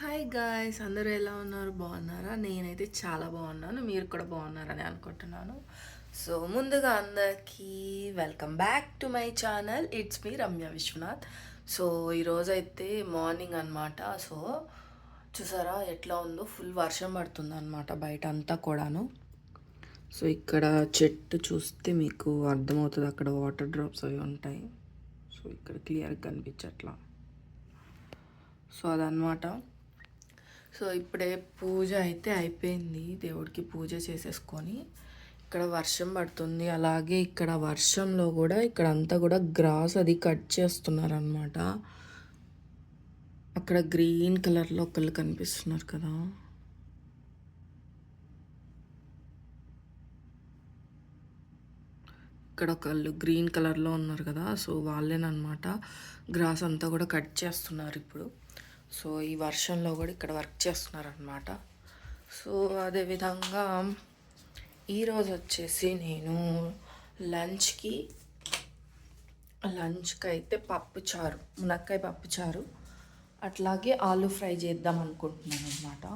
Hi guys అందరూ ఎలా ఉన్నారు? బాగున్నారా? నేనైతే చాలా బాగున్నాను. మీరు కూడా బాగున్నారని అనుకుంటున్నాను. సో ముందుగా అందరికీ welcome back to my channel it's me Ramya Vishwanath so ఈరోజైతే మార్నింగ్ అనమాట సో చూసారా? ఎట్లా ఉందో? ఫుల్ వర్షం పడుతుంది అనమాట బయట అంతా కూడాను. సో ఇక్కడ చెట్టు చూస్తే మీకు అర్థమవుతుంది అక్కడ వాటర్ డ్రాప్స్ అవి ఉంటాయి. సో ఇక్కడ క్లియర్గా కనిపించట్లా. సో అదనమాట సో ఇప్పుడే పూజ అయితే అయిపోయింది. దేవుడికి పూజ చేసేసుకొని ఇక్కడ వర్షం పడుతుంది. అలాగే ఇక్కడ వర్షంలో కూడా ఇక్కడ అంతా కూడా గ్రాస్ అది కట్ చేస్తున్నారనమాట అక్కడ గ్రీన్ కలర్లో ఒకళ్ళు కనిపిస్తున్నారు కదా. ఇక్కడ ఒకళ్ళు గ్రీన్ కలర్లో ఉన్నారు కదా. సో వాళ్ళేనమాట గ్రాస్ అంతా కూడా కట్ చేస్తున్నారు ఇప్పుడు. సో ఈ వర్షంలో కూడా ఇక్కడ వర్క్ చేస్తున్నారనమాట సో అదేవిధంగా ఈరోజు వచ్చేసి నేను లంచ్కి లంచ్కి అయితే పప్పుచారు మునక్కాయ పప్పుచారు అట్లాగే ఆలు ఫ్రై చేద్దాం అనుకుంటున్నాను అనమాట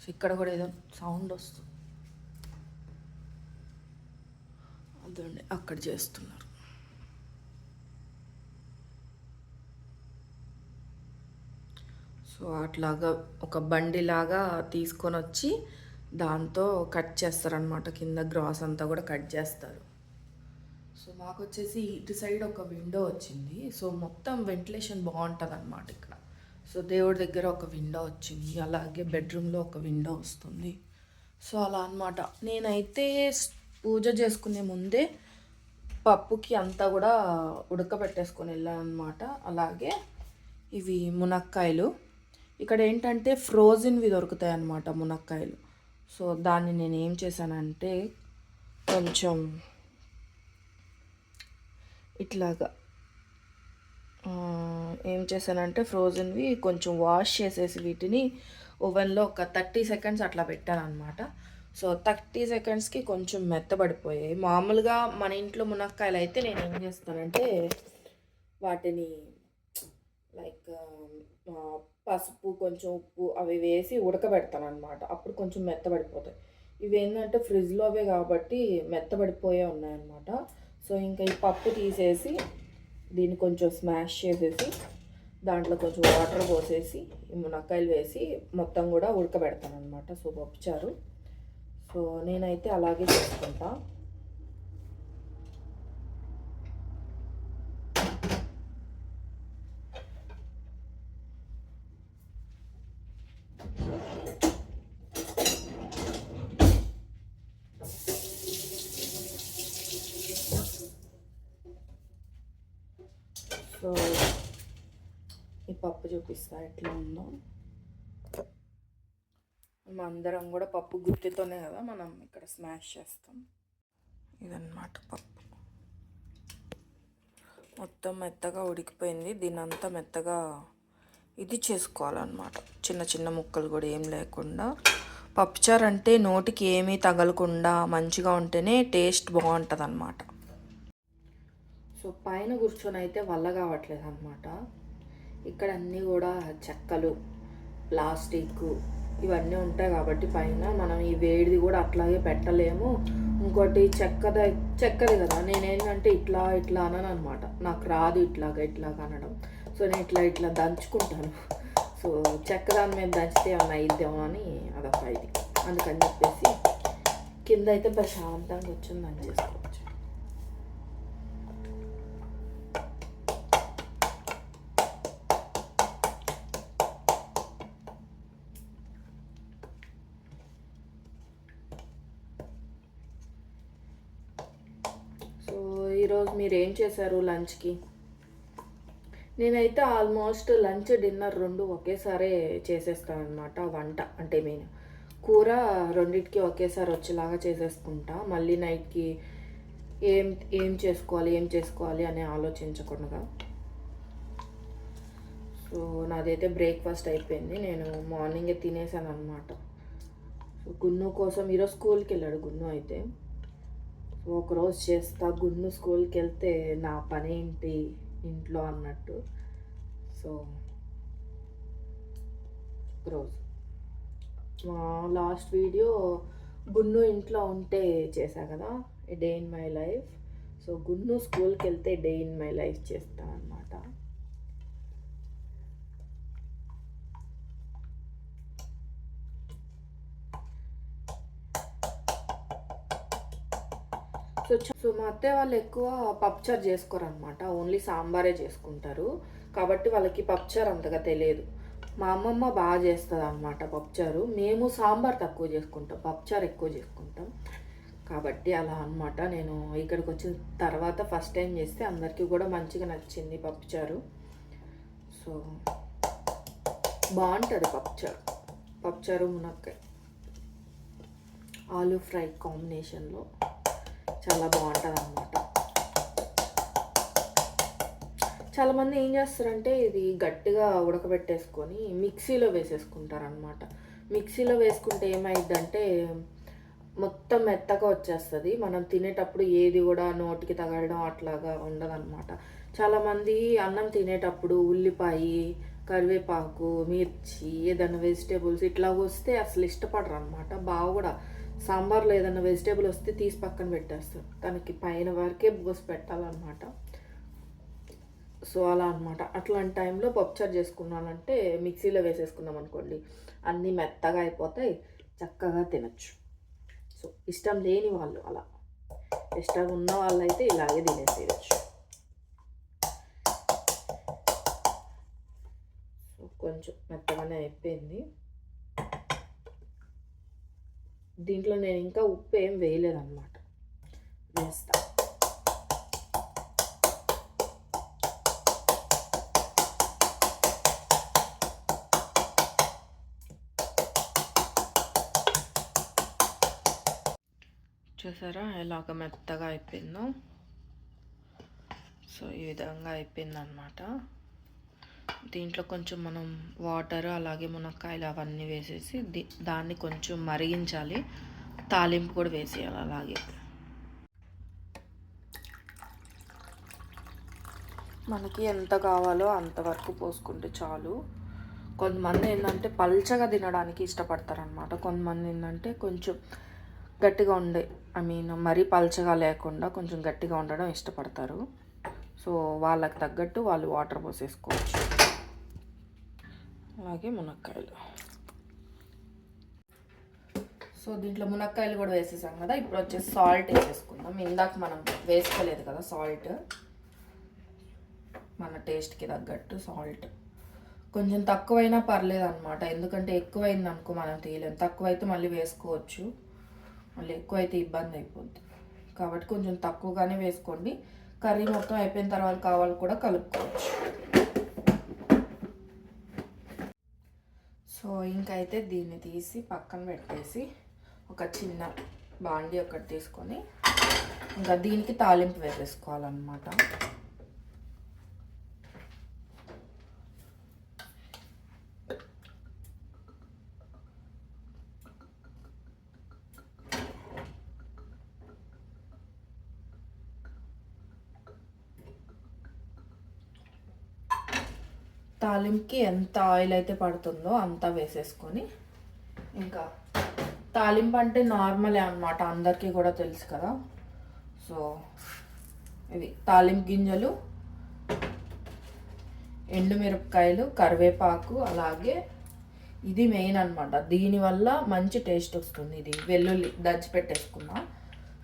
సో ఇక్కడ కూడా ఏదో సౌండ్ వస్తుంది. అదండి అక్కడ చేస్తున్నారు. సో అట్లాగా ఒక బండిలాగా తీసుకొని వచ్చి దాంతో కట్ చేస్తారనమాట కింద గ్రాస్ అంతా కూడా కట్ చేస్తారు. సో మాకు వచ్చేసి ఇటు సైడ్ ఒక విండో వచ్చింది. సో మొత్తం వెంటిలేషన్ బాగుంటుంది అనమాట ఇక్కడ. సో దేవుడి దగ్గర ఒక విండో వచ్చింది. అలాగే బెడ్రూమ్లో ఒక విండో వస్తుంది. సో అలా అనమాట నేనైతే పూజ చేసుకునే ముందే పప్పుకి అంతా కూడా ఉడకబెట్టేసుకొని వెళ్ళాను అనమాట అలాగే ఇవి మునక్కాయలు. ఇక్కడ ఏంటంటే ఫ్రోజన్వి దొరుకుతాయి అన్నమాట మునక్కాయలు. సో దాన్ని నేను ఏం చేశానంటే కొంచెం ఇట్లాగా ఏం చేశానంటే ఫ్రోజన్వి కొంచెం వాష్ చేసేసి వీటిని ఓవెన్లో ఒక థర్టీ సెకండ్స్ అట్లా పెట్టాను అనమాట సో థర్టీ సెకండ్స్కి కొంచెం మెత్తబడిపోయాయి. మామూలుగా మన ఇంట్లో మునక్కాయలు అయితే నేను ఏం చేస్తానంటే వాటిని లైక్ పసుపు కొంచెం ఉప్పు అవి వేసి ఉడకబెడతాను అనమాట అప్పుడు కొంచెం మెత్తబడిపోతాయి. ఇవి ఏంటంటే ఫ్రిడ్జ్లో అవే కాబట్టి మెత్తబడిపోయే ఉన్నాయన్నమాట. సో ఇంకా ఈ పప్పు తీసేసి దీన్ని కొంచెం స్మాష్ చేసేసి దాంట్లో కొంచెం వాటర్ పోసేసి మునక్కాయలు వేసి మొత్తం కూడా ఉడకబెడతాను అనమాట సో పప్పుచారు. సో నేనైతే అలాగే చేసుకుంటాను సో ఈ పప్పు చూపిస్తా ఎట్లా ఉందో. అందరం కూడా పప్పు గుత్తితోనే కదా మనం ఇక్కడ స్మాష్ చేస్తాం. ఇదన్నమాట పప్పు. మొత్తం మెత్తగా ఉడికిపోయింది. దీని అంతా మెత్తగా ఇది చేసుకోవాలన్నమాట. చిన్న చిన్న ముక్కలు కూడా ఏం లేకుండా. పప్పుచారు అంటే నోటికి ఏమీ తగలకుండా మంచిగా ఉంటేనే టేస్ట్ బాగుంటుంది అనమాట సో పైన కూర్చొని అయితే వల్ల కావట్లేదు అనమాట ఇక్కడ అన్నీ కూడా చెక్కలు ప్లాస్టిక్ ఇవన్నీ ఉంటాయి కాబట్టి పైన మనం ఈ వేడిది కూడా అట్లాగే పెట్టలేము. ఇంకోటి చెక్కద చెక్కది కదా నేనేంటంటే ఇట్లా ఇట్లా అనను అనమాట నాకు రాదు ఇట్లాగా ఇట్లాగా అనడం. సో నేను ఇట్లా ఇట్లా దంచుకుంటాను. సో చెక్క దాని మీద దంచితే ఏమన్నా అయిద్దామో అని అదొక ఇది. అందుకని చెప్పేసి కింద అయితే ప్రశాంతంగా వచ్చింది దంచేసుకోవచ్చు. ఈరోజు మీరు ఏం చేశారు లంచ్కి? నేనైతే ఆల్మోస్ట్ లంచ్ డిన్నర్ రెండు ఒకేసారే చేసేస్తాను అనమాట వంట అంటే నేను కూర రెండింటికి ఒకేసారి వచ్చేలాగా చేసేసుకుంటా. మళ్ళీ నైట్కి ఏం ఏం చేసుకోవాలి ఏం చేసుకోవాలి అని ఆలోచించకుండా. సో నాదైతే బ్రేక్ఫాస్ట్ అయిపోయింది. నేను మార్నింగే తినేసాను అనమాట సో గున్ను కోసం ఈరోజు స్కూల్కి వెళ్ళాడు గున్ను అయితే. ఒకరోజు చేస్తా గున్ను స్కూల్కి వెళ్తే నా పని ఏంటి? ఇంట్లో అన్నట్టు. సో రోజు లాస్ట్ వీడియో గున్ను ఇంట్లో ఉంటే చేశా కదా? Day in my life so Gunnu స్కూల్కి వెళ్తే డే ఇన్ మై లైఫ్ చేస్తాను వచ్చి సో మా అత్తయ్య వాళ్ళు ఎక్కువ పప్చార్ చేసుకోరు అనమాట ఓన్లీ సాంబారే చేసుకుంటారు. కాబట్టి వాళ్ళకి పప్చర్ అంతగా తెలియదు. మా అమ్మమ్మ బాగా చేస్తుంది అనమాట పప్చారు మేము సాంబార్ తక్కువ చేసుకుంటాం. పప్చారు ఎక్కువ చేసుకుంటాం. కాబట్టి అలా అన్నమాట. నేను ఇక్కడికి వచ్చిన తర్వాత ఫస్ట్ టైం చేస్తే అందరికీ కూడా మంచిగా నచ్చింది పప్పుచారు సో బాగుంటుంది పప్పుచారు పప్పుచారు మునక్కాయ. ఆలూ ఫ్రై కాంబినేషన్లో. చాలా బాగుంటుంది అనమాట చాలామంది ఏం చేస్తారంటే ఇది గట్టిగా ఉడకబెట్టేసుకొని మిక్సీలో వేసేసుకుంటారనమాట మిక్సీలో వేసుకుంటే ఏమైందంటే మొత్తం మెత్తగా వచ్చేస్తుంది. మనం తినేటప్పుడు ఏది కూడా నోటికి తగలడం అట్లాగా ఉండదన్నమాట. చాలామంది అన్నం తినేటప్పుడు ఉల్లిపాయ కరివేపాకు మిర్చి ఏదైనా వెజిటేబుల్స్ ఇట్లా వస్తే అసలు ఇష్టపడరు అనమాట బాగా కూడా సాంబార్లో ఏదైనా వెజిటేబుల్ వస్తే తీసి పక్కన పెట్టేస్తారు. తనకి పైన వరకే పోసి పెట్టాలన్నమాట. సో అలా అనమాట అట్లాంటి టైంలో పప్పుచారు చేసుకున్నానంటే మిక్సీలో వేసేసుకున్నాం అనుకోండి. అన్నీ మెత్తగా అయిపోతాయి. చక్కగా తినచ్చు. సో ఇష్టం లేని వాళ్ళు అలా. ఇష్టం ఉన్న వాళ్ళు అయితే ఇలాగే తినేసేయచ్చు. సో కొంచెం మెత్తగానే అయిపోయింది. దీంట్లో నేను ఇంకా ఉప్పు ఏం వేయలేదన్నమాట. వేస్తా. చూసారా ఎలాగ మెత్తగా అయిపోయిందో? సో ఈ విధంగా అయిపోయిందనమాట దీంట్లో కొంచెం మనం వాటర్ అలాగే మునక్కాయలు అవన్నీ వేసేసి దాన్ని కొంచెం మరిగించాలి. తాలింపు కూడా వేసేయాలి అలాగే. మనకి ఎంత కావాలో అంతవరకు పోసుకుంటే చాలు. కొంతమంది ఏంటంటే పల్చగా తినడానికి ఇష్టపడతారనమాట కొంతమంది ఏంటంటే కొంచెం గట్టిగా ఉండే ఐ మీన్ మరీ పల్చగా లేకుండా కొంచెం గట్టిగా ఉండడం ఇష్టపడతారు. సో వాళ్ళకి తగ్గట్టు వాళ్ళు వాటర్ పోసేసుకోవచ్చు. అలాగే మునక్కాయలు. సో దీంట్లో మునక్కాయలు కూడా వేసేసాం కదా. ఇప్పుడు వచ్చేసి సాల్ట్ వేసేసుకుందాం. ఇందాక మనం వేసుకోలేదు కదా సాల్ట్. మన టేస్ట్కి తగ్గట్టు సాల్ట్. కొంచెం తక్కువైనా పర్లేదు అనమాట ఎందుకంటే ఎక్కువైంది అనుకో మనం తీయలేము తక్కువైతే మళ్ళీ వేసుకోవచ్చు. మళ్ళీ ఎక్కువైతే ఇబ్బంది అయిపోద్ది. కాబట్టి కొంచెం తక్కువగానే వేసుకోండి. కర్రీ మొత్తం అయిపోయిన తర్వాత కావాలి కూడా కలుపుకోవచ్చు. సో ఇంకైతే దీన్ని తీసి పక్కన పెట్టేసి ఒక చిన్న బాండి ఒకటి తీసుకొని ఇంకా దీనికి తాలింపు వేసేసుకోవాలన్నమాట. తాలింపుకి ఎంత ఆయిల్ అయితే పడుతుందో అంతా వేసేసుకొని ఇంకా తాలింపు అంటే నార్మలే అనమాట అందరికీ కూడా తెలుసు కదా. సో ఇది తాలింపు గింజలు ఎండుమిరపకాయలు కరివేపాకు అలాగే ఇది మెయిన్ అనమాట దీనివల్ల మంచి టేస్ట్ వస్తుంది ఇది. వెల్లుల్లి దంచి పెట్టేసుకున్నా.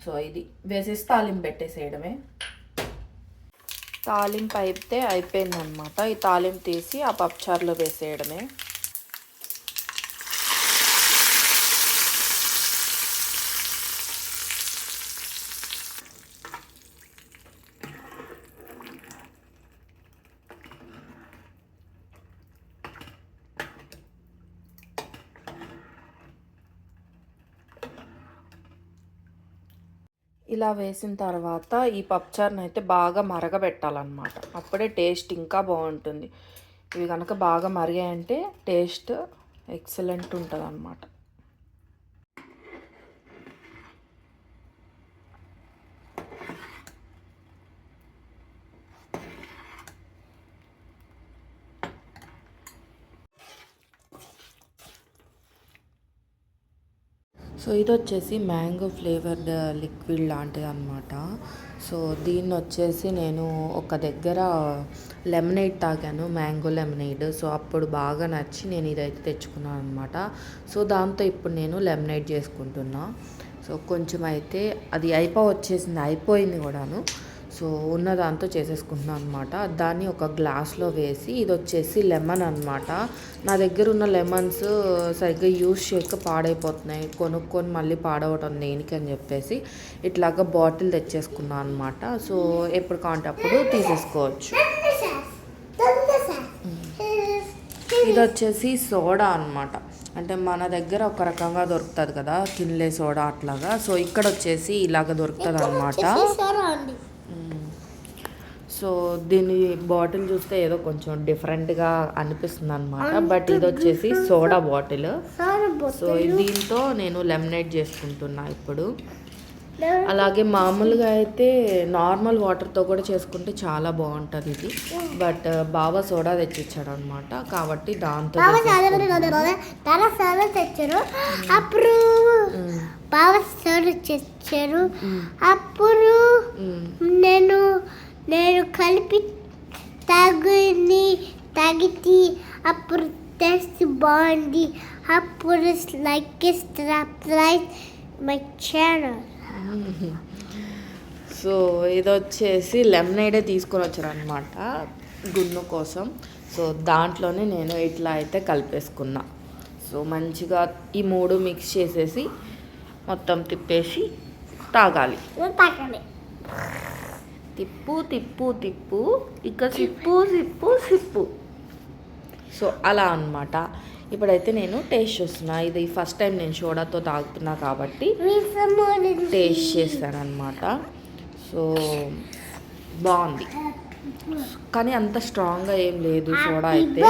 సో ఇది వేసేసి తాలింపు పెట్టేసేయడమే. తాలింపు అయితే అయిపోయిందనమాట ఈ తాలింపు తీసి ఆ పప్పుచారులో వేసేయడమే. వేసిన తర్వాత ఈ పప్పుచారుని అయితే బాగా మరగబెట్టాలన్నమాట. అప్పుడే టేస్ట్ ఇంకా బాగుంటుంది. ఇవి కనుక బాగా మరిగాయంటే టేస్ట్ ఎక్సలెంట్ ఉంటుంది అన్నమాట సో ఇది వచ్చేసి మ్యాంగో ఫ్లేవర్డ్ లిక్విడ్ లాంటిది అనమాట సో దీన్ని వచ్చేసి నేను ఒక దగ్గర లెమనేడ్ తాగాను మ్యాంగో లెమనేడ్. సో అప్పుడు బాగా నచ్చి నేను ఇదైతే తెచ్చుకున్నాను అనమాట సో దాంతో ఇప్పుడు నేను లెమనేడ్ చేసుకుంటున్నా. సో కొంచెం అయితే అది అయిపో వచ్చేసింది అయిపోయింది కూడాను. సో ఉన్న దాంతో చేసేసుకుంటున్నాను అనమాట దాన్ని ఒక గ్లాస్లో వేసి ఇది వచ్చేసి లెమన్ అనమాట నా దగ్గర ఉన్న లెమన్స్ సరిగ్గా యూస్ చేయక పాడైపోతున్నాయి. కొనుక్కొని మళ్ళీ పాడవటం దేనికి అని చెప్పేసి ఇట్లాగా బాటిల్ తెచ్చేసుకున్నాను అనమాట సో ఎప్పుడు కావాలంటే అప్పుడు తీసేసుకోవచ్చు. ఇది వచ్చేసి సోడా అన్నమాట. అంటే మన దగ్గర ఒక రకంగా దొరుకుతుంది కదా కిన్లే సోడా అట్లాగా. సో ఇక్కడ వచ్చేసి ఇలాగ దొరుకుతుంది అనమాట సో దీని బాటిల్ చూస్తే ఏదో కొంచెం డిఫరెంట్గా అనిపిస్తుంది అనమాట బట్ ఇది వచ్చేసి సోడా బాటిల్. సో దీంతో నేను లెమనేట్ చేసుకుంటున్నా ఇప్పుడు. అలాగే మామూలుగా అయితే నార్మల్ వాటర్తో కూడా చేసుకుంటే చాలా బాగుంటుంది ఇది. బట్ బావ సోడా తెచ్చిచ్చాడు అనమాట కాబట్టి దాంతో తెచ్చారు. అప్పుడు బాగా సార్లు తెచ్చారు. అప్పుడు. నేను నేను కలిపి తాగుని తాగితే అప్పుడు టేస్ట్ బాగుంది. అప్పుడు like subscribe my channel. So ఇది వచ్చేసి లెమనేడే తీసుకొని వచ్చారనమాట గున్ను కోసం. సో దాంట్లోనే నేను ఇట్లా అయితే కలిపేసుకున్నా. సో మంచిగా ఈ మూడు మిక్స్ చేసేసి మొత్తం తిప్పేసి తాగాలి. తాగండి తిప్పు తిప్పు తిప్పు. ఇక సిప్పు సిప్పు సిప్పు. సో అలా అన్నమాట. ఇప్పుడైతే నేను టేస్ట్ చూస్తున్నా. ఇది ఫస్ట్ టైం నేను సోడాతో తాగుతున్నా కాబట్టి టేస్ట్ చేస్తాను అనమాట సో బాగుంది. కానీ అంత స్ట్రాంగ్గా ఏం లేదు సోడా అయితే.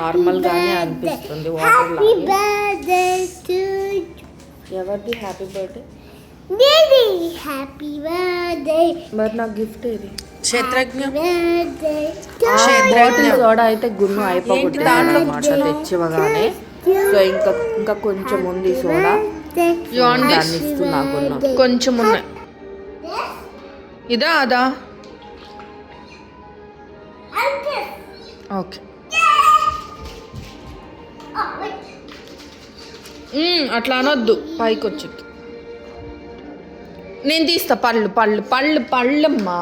నార్మల్గానే అనిపిస్తుంది వాటర్ ఎవరిది? హ్యాపీ బర్త్డే హ్యాపీ బర్త్డే మరి నాకు గిఫ్ట్ ఏది? క్షేత్రజ్ఞ. బర్త్డే బాటిల్ సోడా అయితే గున్ను అయిపోగొట్టింది అనమాట తెచ్చివ్వగానే. సో ఇంకా ఇంకా కొంచెం ఉంది సోడా. ఇస్తున్నా గున్ను కొంచెం ఉన్నాయి. ఇదా అదా? ఓకే. అట్లా అనొద్దు. పైకి వచ్చి నేను తీస్తా పళ్ళు పళ్ళు పళ్ళు పళ్ళమ్మా.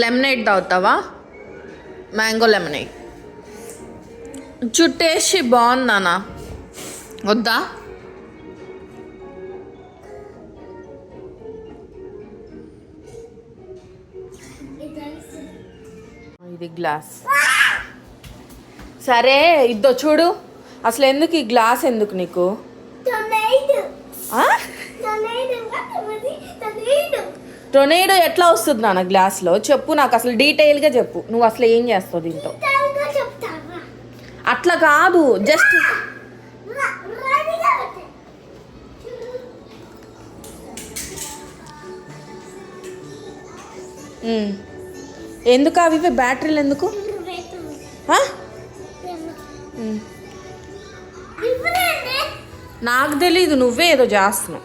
లెమనేట్ తాగుతావా? మ్యాంగో లెమనేట్ చుట్టేసి బాగుందానా వద్దా? ఇది గ్లాస్. సరే ఇద్దో చూడు. అసలు ఎందుకు ఈ గ్లాస్ ఎందుకు నీకు? ఆ? టొర్నేడో ఎట్లా వస్తుంది నాన్న గ్లాస్లో? చెప్పు నాకు అసలు డీటెయిల్గా చెప్పు. నువ్వు అసలు ఏం చేస్తావు దీంతో చెప్తావా? అట్లా కాదు జస్ట్ ఎందుకు అవి ఇవి? బ్యాటరీలు ఎందుకు. నాకు తెలీదు నువ్వే ఏదో చేస్తున్నావు.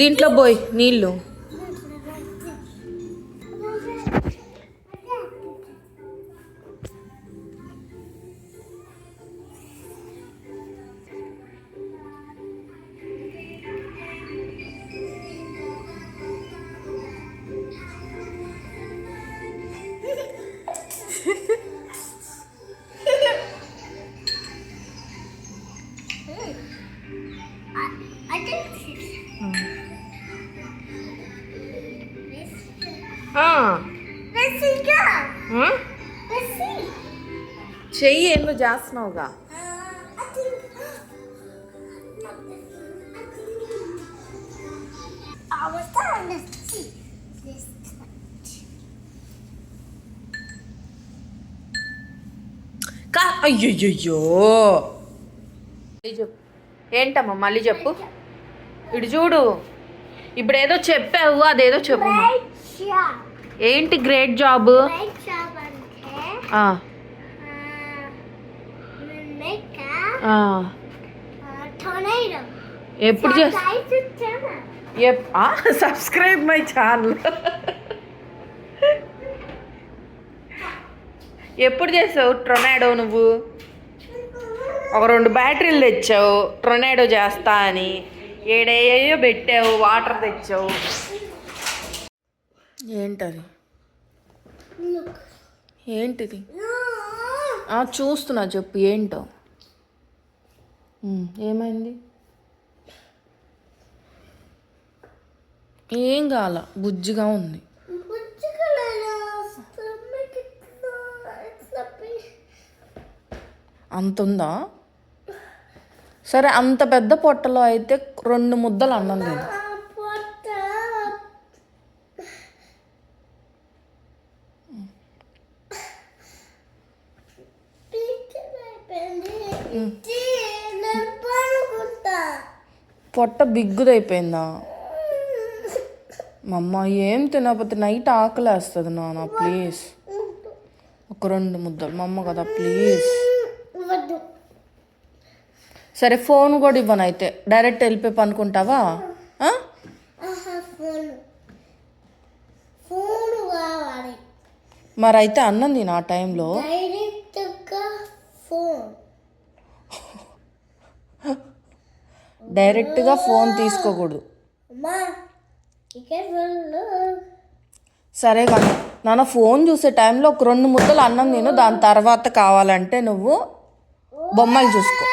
దీంట్లో పోయి నీళ్ళు. ఏందో చేస్తున్నావుగా అయ్యయ్యో చెప్పు. ఏంటమ్మా మళ్ళీ చెప్పు. ఇటు చూడు. ఇప్పుడు ఏదో చెప్పావు అదేదో చెప్పు. ఏంటి గ్రేట్ జాబ్ ఎప్పుడు. సబ్స్క్రైబ్ మై ఛానల్ ఎప్పుడు చేసావు ట్రొనాడో నువ్వు? ఒక రెండు బ్యాటరీలు తెచ్చావు. ట్రొనాడో చేస్తా అని. ఏడేయో పెట్టావు వాటర్ తెచ్చావు. ఏంటది. ఏంటిది? చూస్తున్నా చెప్పు ఏంటో? ఏమైంది? ఏం కాల బుజ్జిగా ఉంది. అంతుందా? అంత ఉందా సరే అంత పెద్ద పొట్టలో అయితే రెండు ముద్దలు అన్నం లేదు ఆ పొట్ట పీచలైపోయింది. ఇది నేను పడుకుంటా. పొట్ట బిగ్గుదైపోయిందా? మా అమ్మ ఏం తినకపోతే నైట్ ఆకలి వేస్తుంది నాన్న ప్లీజ్. ఒక రెండు ముద్దలు. మా అమ్మ కదా ప్లీజ్. సరే ఫోన్ కూడా ఇవ్వను అయితే. డైరెక్ట్ వెళ్ళిపోయి పనుకుంటావా? ఆ? ఆహా ఫోన్. ఫోన్ కావాలి. మరి అయితే అన్నం తిను ఆ టైంలో డైరెక్ట్గా ఫోన్ డైరెక్ట్గా ఫోన్ తీసుకోకూడదు. సరే కానీ నాన్న ఫోన్ చూసే టైంలో ఒక రెండు ముద్దలు అన్నం తిను దాని తర్వాత కావాలంటే నువ్వు బొమ్మలు చూసుకో.